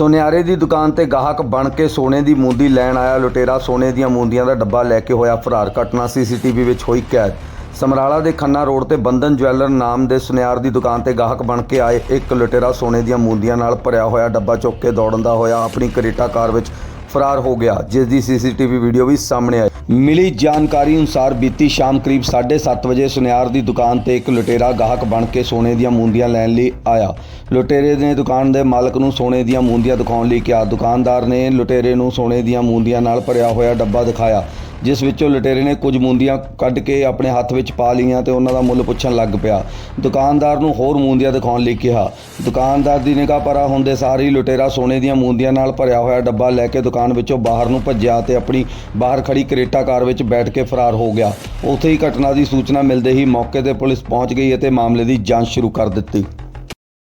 ਸੁਨਿਆਰੇ ਦੀ ਦੁਕਾਨ ਤੇ ਗਾਹਕ ਬਣ ਕੇ ਸੋਨੇ ਦੀ ਮੂੰਦੀ ਲੈਣ ਆਇਆ। ਲੁਟੇਰਾ ਸੋਨੇ ਦੀਆਂ ਮੂੰਦੀਆਂ ਦਾ ਡੱਬਾ ਲੈ ਕੇ ਹੋਇਆ ਫਰਾਰ। ਘਟਨਾ ਸੀਸੀਟੀਵੀ ਵਿੱਚ ਹੋਈ ਕੈਦ। ਸਮਰਾਲਾ ਦੇ ਖੰਨਾ ਰੋਡ ਤੇ ਬੰਧਨ ਜਵੈਲਰ ਨਾਮ ਦੇ ਸੁਨਿਆਰ ਦੀ ਦੁਕਾਨ ਤੇ ਗਾਹਕ ਬਣ ਕੇ ਆਏ ਇੱਕ ਲੁਟੇਰਾ ਸੋਨੇ ਦੀਆਂ ਮੂੰਦੀਆਂ ਨਾਲ ਭਰਿਆ ਹੋਇਆ ਡੱਬਾ ਚੁੱਕ ਕੇ ਦੌੜਨ ਦਾ ਹੋਇਆ। ਆਪਣੀ ਕਰੇਟਾ ਕਾਰ ਵਿੱਚ ਫਰਾਰ ਹੋ ਗਿਆ, ਜਿਸ ਦੀ ਸੀਸੀਟੀਵੀ ਵੀਡੀਓ ਵੀ ਸਾਹਮਣੇ ਆਈ। ਮਿਲੀ ਜਾਣਕਾਰੀ ਅਨੁਸਾਰ ਬੀਤੀ ਸ਼ਾਮ ਕਰੀਬ 7:30 ਵਜੇ ਸੁਨਿਆਰ ਦੀ ਦੁਕਾਨ ਤੇ ਇੱਕ ਲੁਟੇਰਾ ਗਾਹਕ ਬਣ ਕੇ ਸੋਨੇ ਦੀਆਂ ਮੂੰਦੀਆਂ ਲੈਣ ਲਈ ਆਇਆ। ਲੁਟੇਰੇ ਨੇ ਦੁਕਾਨ ਦੇ ਮਾਲਕ ਨੂੰ ਸੋਨੇ ਦੀਆਂ ਮੂੰਦੀਆਂ ਦਿਖਾਉਣ ਲਈ ਕਿਹਾ। ਦੁਕਾਨਦਾਰ ਨੇ ਲੁਟੇਰੇ ਨੂੰ ਸੋਨੇ ਦੀਆਂ ਮੂੰਦੀਆਂ ਨਾਲ ਭਰਿਆ ਹੋਇਆ ਡੱਬਾ ਦਿਖਾਇਆ। ਜਿਸ ਵਿੱਚੋਂ ਲੁਟੇਰੇ ਨੇ ਕੁਝ ਮੂੰਦੀਆਂ ਕੱਢ ਕੇ ਆਪਣੇ ਹੱਥ ਵਿੱਚ ਪਾ ਲਈਆਂ ਤੇ ਉਹਨਾਂ ਦਾ ਮੁੱਲ ਪੁੱਛਣ ਲੱਗ ਪਿਆ। ਦੁਕਾਨਦਾਰ ਨੂੰ ਹੋਰ ਮੂੰਦੀਆਂ ਦਿਖਾਉਣ ਲਈ ਕਿਹਾ। ਦੁਕਾਨਦਾਰ ਦੀ ਨਿਗਾਹ ਪਰਾ ਹੁੰਦੇ ਸਾਰ ਹੀ ਲੁਟੇਰਾ ਸੋਨੇ ਦੀਆਂ ਮੂੰਦੀਆਂ ਨਾਲ ਭਰਿਆ ਹੋਇਆ ਡੱਬਾ ਲੈ ਕੇ ਦੁਕਾਨ ਵਿੱਚੋਂ ਬਾਹਰ ਨੂੰ ਭੱਜਿਆ ਤੇ ਆਪਣੀ ਬਾਹਰ ਖੜੀ ਕਰੇਟਾ ਕਾਰ ਵਿੱਚ ਬੈਠ ਕੇ ਫਰਾਰ ਹੋ ਗਿਆ। ਉੱਥੇ ਹੀ ਘਟਨਾ ਦੀ ਸੂਚਨਾ ਮਿਲਦੇ ਹੀ ਮੌਕੇ ਤੇ ਪੁਲਿਸ ਪਹੁੰਚ ਗਈ ਅਤੇ ਮਾਮਲੇ ਦੀ ਜਾਂਚ ਸ਼ੁਰੂ ਕਰ ਦਿੱਤੀ।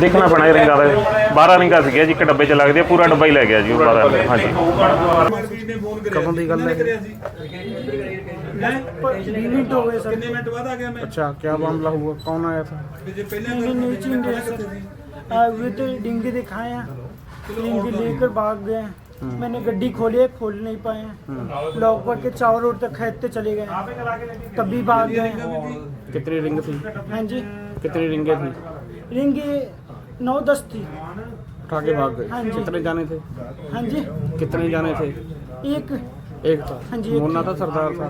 ਦੇਖਣਾ ਪੈਣਾ ਇਹ ਰਿੰਗਾਂ ਦਾ 12 ਰਿੰਗਾਂ ਸੀਗੀਆਂ ਜੀ ਇੱਕ ਡੱਬੇ 'ਚ ਲੱਗਦੇ ਆ, ਪੂਰਾ ਡੱਬਾ ਹੀ ਲੈ ਗਿਆ ਜੀ ਉਹ 12 ਰਿੰਗਾਂ ਹਾਂਜੀ ਕਦੋਂ ਦੀ ਗੱਲ ਹੈ मिनट हो गए सर कितने मिनट बाद आ गया मैं अच्छा क्या मामला हुआ कौन आया था मुझे पहले मैंने नीचे इंडिया सर आ, वे तो डिंगे दिखाए हैं डिंगे लेकर भाग गए हैं मैंने गड्डी खोली है खोल नहीं पाए लॉक करके चारों रोड तक खेदते चले गए तभी भाग गए कितनी रिंग थी हाँ जी कितनी रिंगे थी रिंग ये नौ दस थी उठा के भाग गए हाँ जी। कितने जाने थे हाँ जी कितने जाने थे एक एक था हाँ जी, एक मुन्ना था। था सरदार था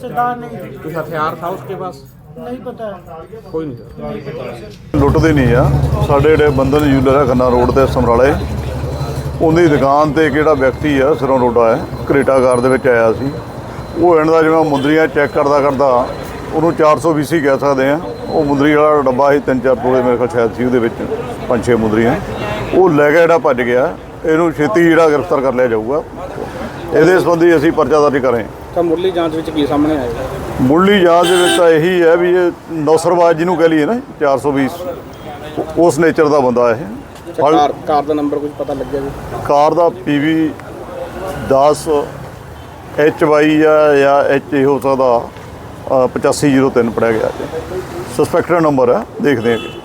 सरदार नहीं थी कुछ हथियार था उसके पास नहीं पता है कोई नहीं था नहीं पता ਲੁੱਟਦੇ ਨਹੀਂ ਆ ਸਾਡੇ ਜਿਹੜੇ ਬੰਧਨ ਜੂਲਰ ਹੈ ਖੰਨਾ ਰੋਡ ਤੇ ਸਮਰਾਲੇ ਉਹਦੀ ਦੁਕਾਨ ਤੇ ਕਿਹੜਾ ਵਿਅਕਤੀ ਆ ਸਿਰੋਂ ਰੋਡਾ ਹੈ ਕਰੇਟਾ ਕਾਰ ਦੇ ਵਿੱਚ ਆਇਆ ਸੀ ਉਹ ਇਹਨਾਂ ਦਾ ਜਿਵੇਂ ਮੁੰਦਰੀਆਂ ਚੈੱਕ ਕਰਦਾ ਕਰਦਾ ਉਹਨੂੰ 420 ਕਹਿ ਸਕਦੇ ਆ ਉਹ ਮੁੰਦਰੀ ਵਾਲਾ ਡੱਬਾ ਸੀ ਤਿੰਨ ਚਾਰ ਤੋਲੇ ਮੇਰੇ ਕੋਲ ਸ਼ਾਇਦ ਸੀ ਉਹਦੇ ਵਿੱਚ ਪੰਜ ਛੇ ਮੁੰਦਰੀਆਂ। ਉਹ ਲੈ ਕੇ ਜਿਹੜਾ ਭੱਜ ਗਿਆ ਇਹਨੂੰ ਛੇਤੀ ਜਿਹੜਾ ਗ੍ਰਿਫਤਾਰ ਕਰ ਲਿਆ ਜਾਊਗਾ। ਇਹਦੇ ਸੰਬੰਧੀ ਅਸੀਂ ਪਰਚਾ ਦਰਜ ਕਰੇ ਤਾਂ ਮੁੱਢਲੀ ਜਾਂਚ ਵਿੱਚ ਕੀ ਸਾਹਮਣੇ ਆਇਆ? ਮੁੱਢਲੀ ਜਾਂਚ ਦੇ ਵਿੱਚ ਤਾਂ ਇਹੀ ਹੈ ਵੀ ਇਹ ਨੌਸਰਵਾਜ ਜਿਹਨੂੰ ਕਹ ਲਈਏ ਨਾ 420 ਉਹ- ਉਸ ਨੇਚਰ ਦਾ ਬੰਦਾ ਇਹ। ਕਾਰ ਕਾਰ ਦਾ ਨੰਬਰ ਕੁਝ ਪਤਾ ਲੱਗਿਆ ਜੀ? ਕਾਰ ਦਾ ਪੀਵੀ 10 ਐਚ ਵਾਈ ਆ ਜਾਂ ਐਚ ਹੋ ਸਕਦਾ ਅ, 8503 ਪੜਿਆ ਗਿਆ ਸਸਪੈਕਟਡ ਨੰਬਰ ਹੈ ਦੇਖਦੇ ਹਾਂ